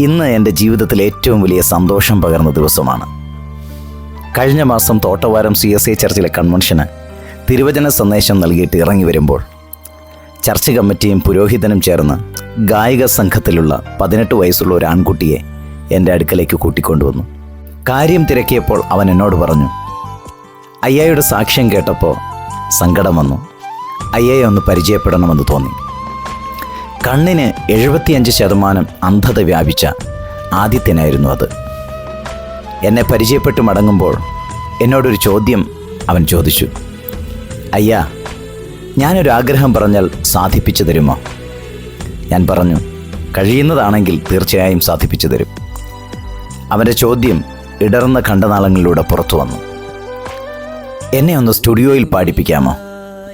ഇന്ന് എന്റെ ജീവിതത്തിൽ ഏറ്റവും വലിയ സന്തോഷം പകർന്ന ദിവസമാണ്. കഴിഞ്ഞ മാസം തോട്ടവാരം സി എസ് ഐ ചർച്ചിലെ കൺവെൻഷന് തിരുവചന സന്ദേശം നൽകിയിട്ട് ഇറങ്ങി വരുമ്പോൾ ചർച്ച് കമ്മിറ്റിയും പുരോഹിതനും ചേർന്ന് ഗായിക സംഘത്തിലുള്ള പതിനെട്ട് വയസ്സുള്ള ഒരു ആൺകുട്ടിയെ എന്റെ അടുക്കലേക്ക് കൂട്ടിക്കൊണ്ടുവന്നു. കാര്യം തിരക്കിയപ്പോൾ അവൻ എന്നോട് പറഞ്ഞു അയ്യായുടെ സാക്ഷ്യം കേട്ടപ്പോൾ സങ്കടം വന്നു. അയ്യയെ ഒന്ന് പരിചയപ്പെടണമെന്ന് തോന്നി. കണ്ണിന് എഴുപത്തിയഞ്ച് ശതമാനം അന്ധത വ്യാപിച്ച ആദിത്യനായിരുന്നു അത്. എന്നെ പരിചയപ്പെട്ട് മടങ്ങുമ്പോൾ എന്നോടൊരു ചോദ്യം അവൻ ചോദിച്ചു. അയ്യാ ഞാനൊരു ആഗ്രഹം പറഞ്ഞാൽ സാധിപ്പിച്ചു തരുമോ? ഞാൻ പറഞ്ഞു കഴിയുന്നതാണെങ്കിൽ തീർച്ചയായും സാധിപ്പിച്ചു തരും. അവന്റെ ചോദ്യം ഇടർന്ന കണ്ടനാളങ്ങളിലൂടെ പുറത്തു വന്നു. എന്നെ ഒന്ന് സ്റ്റുഡിയോയിൽ പാടിപ്പിക്കാമോ?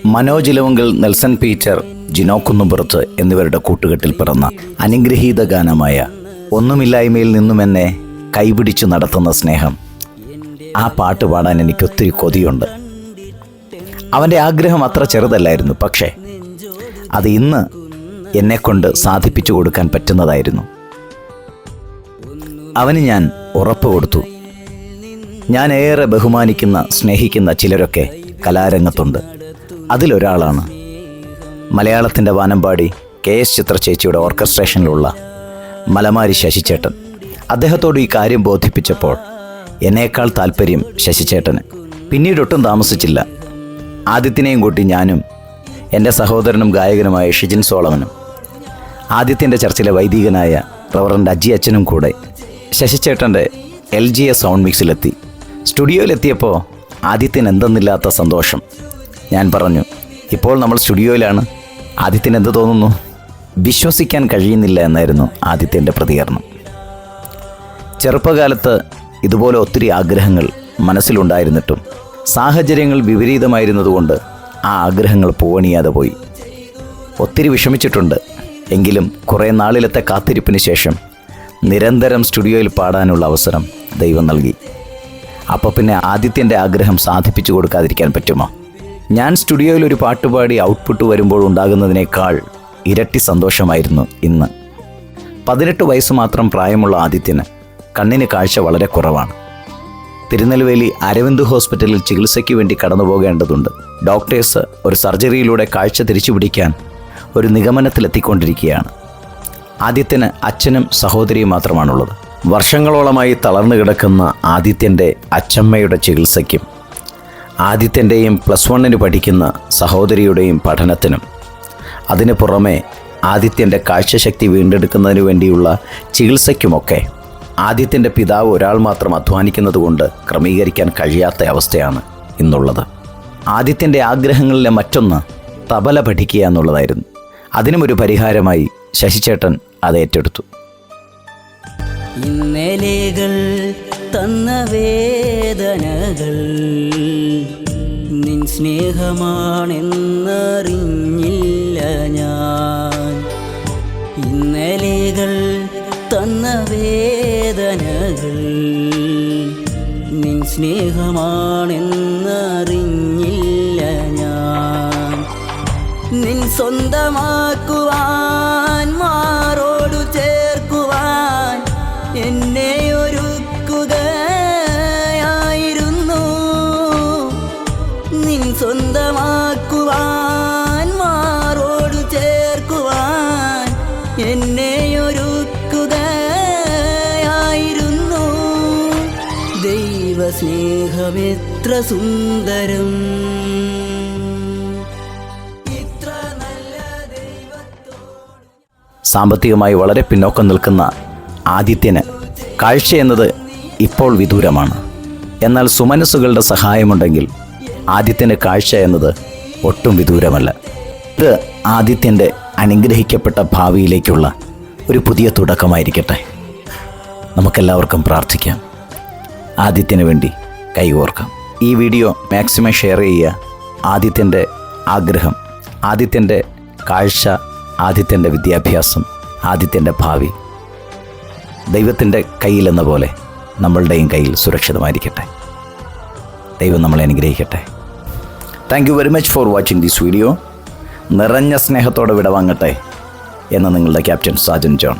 മനോജ് ഇലവുങ്കൽ നെൽസൺ പീറ്റർ ജിനോ കുന്നുപുറത്ത് എന്നിവരുടെ കൂട്ടുകെട്ടിൽ പിറന്ന അനുഗ്രഹീത ഗാനമായ ഒന്നുമില്ലായ്മയിൽ നിന്നും എന്നെ കൈപിടിച്ചു നടത്തുന്ന സ്നേഹം. ആ പാട്ട് പാടാൻ എനിക്ക് ഒത്തിരി കൊതിയുണ്ട്. അവന്റെ ആഗ്രഹം അത്ര ചെറുതല്ലായിരുന്നു പക്ഷേ അത് ഇന്ന് എന്നെക്കൊണ്ട് സാധിപ്പിച്ചു കൊടുക്കാൻ പറ്റുന്നതായിരുന്നു. അവന് ഞാൻ ഉറപ്പ് കൊടുത്തു. ഞാൻ ഏറെ ബഹുമാനിക്കുന്ന സ്നേഹിക്കുന്ന ചിലരൊക്കെ കലാരംഗത്തുണ്ട്. അതിലൊരാളാണ് മലയാളത്തിന്റെ വാനമ്പാടി കെ എസ് ചിത്ര ചേച്ചിയുടെ ഓർക്കസ്ട്രേഷനിലുള്ള മലമാരി ശശിചേട്ടൻ അദ്ദേഹത്തോട് ഈ കാര്യം ബോധിപ്പിച്ചപ്പോൾ എന്നേക്കാൾ താല്പര്യം ശശിചേട്ടന് പിന്നീടൊട്ടും താമസിച്ചില്ല. ആദിത്യനെയും കൂട്ടി ഞാനും എന്റെ സഹോദരനും ഗായകനുമായ ഷിജിൻ സോളമനും ആദിത്യന്റെ ചർച്ചിലെ വൈദികനായ റവറന്റ് അജി അച്ഛനും കൂടെ ശശിചേട്ടന്റെ എൽ ജി എസ് സൗണ്ട് മിക്സിലെത്തി. സ്റ്റുഡിയോയിലെത്തിയപ്പോൾ ആദിത്യൻ എന്തെന്നില്ലാത്ത സന്തോഷം. ഞാൻ പറഞ്ഞു ഇപ്പോൾ നമ്മൾ സ്റ്റുഡിയോയിലാണ്. ആദിത്യൻ എന്ത് തോന്നുന്നു? വിശ്വസിക്കാൻ കഴിയുന്നില്ല എന്നായിരുന്നു ആദിത്യന്റെ പ്രതികരണം. ചെറുപ്പകാലത്ത് ഇതുപോലെ ഒത്തിരി ആഗ്രഹങ്ങൾ മനസ്സിലുണ്ടായിരുന്നിട്ടും സാഹചര്യങ്ങൾ വിപരീതമായിരുന്നതുകൊണ്ട് ആ ആഗ്രഹങ്ങൾ പൂവണിയാതെ പോയി. ഒത്തിരി വിഷമിച്ചിട്ടുണ്ട്. എങ്കിലും കുറേ നാളിലത്തെ കാത്തിരിപ്പിന് ശേഷം നിരന്തരം സ്റ്റുഡിയോയിൽ പാടാനുള്ള അവസരം ദൈവം നൽകി. അപ്പോൾ പിന്നെ ആദിത്യന്റെ ആഗ്രഹം സാധിപ്പിച്ചു കൊടുക്കാതിരിക്കാൻ പറ്റുമോ? ഞാൻ സ്റ്റുഡിയോയിൽ ഒരു പാട്ടുപാടി ഔട്ട്പുട്ട് വരുമ്പോൾ ഉണ്ടാകുന്നതിനേക്കാൾ ഇരട്ടി സന്തോഷമായിരുന്നു ഇന്ന്. പതിനെട്ട് വയസ്സ് മാത്രം പ്രായമുള്ള ആദിത്യന് കണ്ണിന് കാഴ്ച വളരെ കുറവാണ്. തിരുനെൽവേലി അരവിന്ദ് ഹോസ്പിറ്റലിൽ ചികിത്സയ്ക്ക് വേണ്ടി കടന്നു പോകേണ്ടതുണ്ട്. ഡോക്ടേഴ്സ് ഒരു സർജറിയിലൂടെ കാഴ്ച തിരിച്ചു പിടിക്കാൻ ഒരു നിഗമനത്തിലെത്തിക്കൊണ്ടിരിക്കുകയാണ്. ആദിത്യന് അച്ഛനും സഹോദരിയും മാത്രമാണുള്ളത്. വർഷങ്ങളോളമായി തളർന്നു കിടക്കുന്ന ആദിത്യന്റെ അച്ഛമ്മയുടെ ചികിത്സയ്ക്കും ആദിത്യന്റെയും പ്ലസ് വണ്ണിന് പഠിക്കുന്ന സഹോദരിയുടെയും പഠനത്തിനും. അതിനു പുറമെ ആദിത്യന്റെ കാഴ്ചശക്തി വീണ്ടെടുക്കുന്നതിന് വേണ്ടിയുള്ള ചികിത്സയ്ക്കുമൊക്കെ ആദിത്യന്റെ പിതാവ് ഒരാൾ മാത്രം അധ്വാനിക്കുന്നത് കൊണ്ട് ക്രമീകരിക്കാൻ കഴിയാത്ത അവസ്ഥയാണ് ഇന്നുള്ളത്. ആദിത്യന്റെ ആഗ്രഹങ്ങളിലെ മറ്റൊന്ന് തബല പഠിക്കുക എന്നുള്ളതായിരുന്നു. ഒരു പരിഹാരമായി ശശിചേട്ടൻ അത് ഏറ്റെടുത്തു. തന്ന വേദനകൾ നിൻ സ്നേഹമാണെന്നറിഞ്ഞില്ല ഞാൻ. ഇന്നലെകൾ തന്ന വേദനകൾ നിൻ സ്നേഹമാണെന്നറിഞ്ഞില്ല ഞാൻ. നിൻ സ്വന്തമാക്കുവാൻ ദൈവസ്നേഹമെത്ര സുന്ദരം സാമ്പത്തികമായി വളരെ പിന്നോക്കം നിൽക്കുന്ന ആദിത്യന് കാഴ്ച എന്നത് ഇപ്പോൾ വിദൂരമാണ്. എന്നാൽ സുമനസ്സുകളുടെ സഹായമുണ്ടെങ്കിൽ ആദിത്യന് കാഴ്ച എന്നത് ഒട്ടും വിദൂരമല്ല. ഇത് ആദിത്യന്റെ അനുഗ്രഹിക്കപ്പെട്ട ഭാവിയിലേക്കുള്ള ഒരു പുതിയ തുടക്കമായിരിക്കട്ടെ. നമുക്കെല്ലാവർക്കും പ്രാർത്ഥിക്കാം. ആദിത്യന് വേണ്ടി കൈകോർക്കാം. ഈ വീഡിയോ മാക്സിമം ഷെയർ ചെയ്യുക. ആദിത്യന്റെ ആഗ്രഹം ആദിത്യന്റെ കാഴ്ച ആദിത്യന്റെ വിദ്യാഭ്യാസം ആദിത്യന്റെ ഭാവി ദൈവത്തിന്റെ കയ്യിലെന്ന പോലെ നമ്മളുടെയും കയ്യിൽ സുരക്ഷിതമായിരിക്കട്ടെ. ദൈവം നമ്മളെ അനുഗ്രഹിക്കട്ടെ. Thank you very much for watching this video നിറഞ്ഞ സ്നേഹത്തോടെ വിടവാങ്ങട്ടെ എന്ന് നിങ്ങളുടെ ക്യാപ്റ്റൻ സാജൻ ജോൺ.